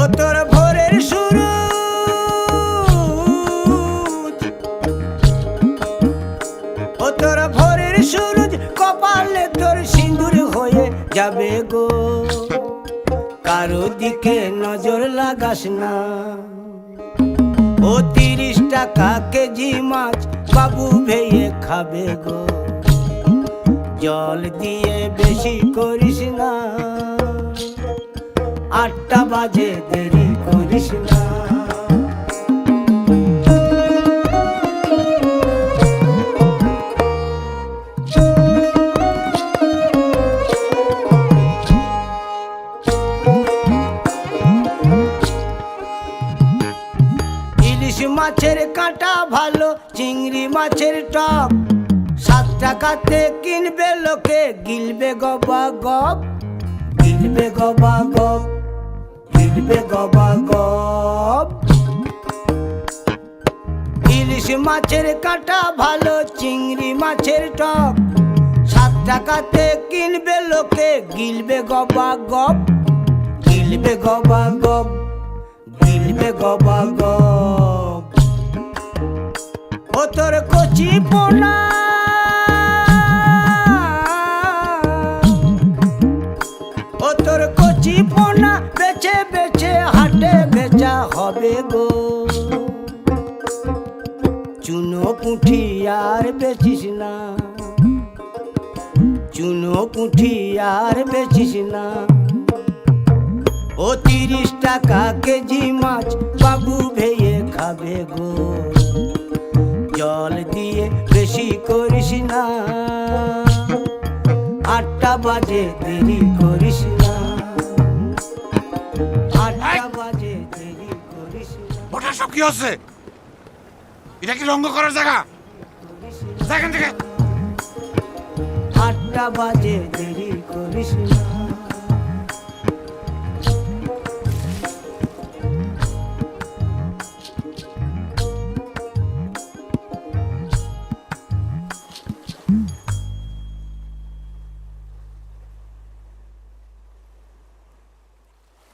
ও তোর ভোরের শুরু। ও তোর কপালে তোর সিঁদুর হয়ে যাবে গো। কারও দিকে নজর লাগাস না। ও তিরিশ টাকা কেজি মাছ বাবু ভেয়ে খাবে গো। জল দিয়ে বেশি করিস না। আটটা বাজে, দেরি করিস না। মাছের কাঁটা ভালো, চিংড়ি মাছের টক। সাত টাকাতে কিনবে লোকে, গিলবে গবা গপ গিলবে গবা গপ গিলবে গবা গপ। ইলিশ মাছের কাঁটা ভালো, চিংড়ি মাছের টক। সাত টাকাতে কিনবে লোকে, গিলবে গবা গপ। গিলবে গবা গপ, গিলবে গবা গপ। ও তোর কচি পোনা। তোর কচি পোনা, বেছে বেছে হবে গো। চুনো পুঁঠি আর বেচিস না। চুনো পুঁঠি আর বেচিস না। ও তিরিশ টাকা কেজি মাছ বাবু ভেয়ে খাবে গো। জল দিয়ে বেশি করিস না। আটটা বাজে, দেরি করিস না না ওটা সব কি হচ্ছে? এটা কি রঙ্গ করার জায়গা? সেখান থেকে। আটটা বাজে, দেরি করিস না।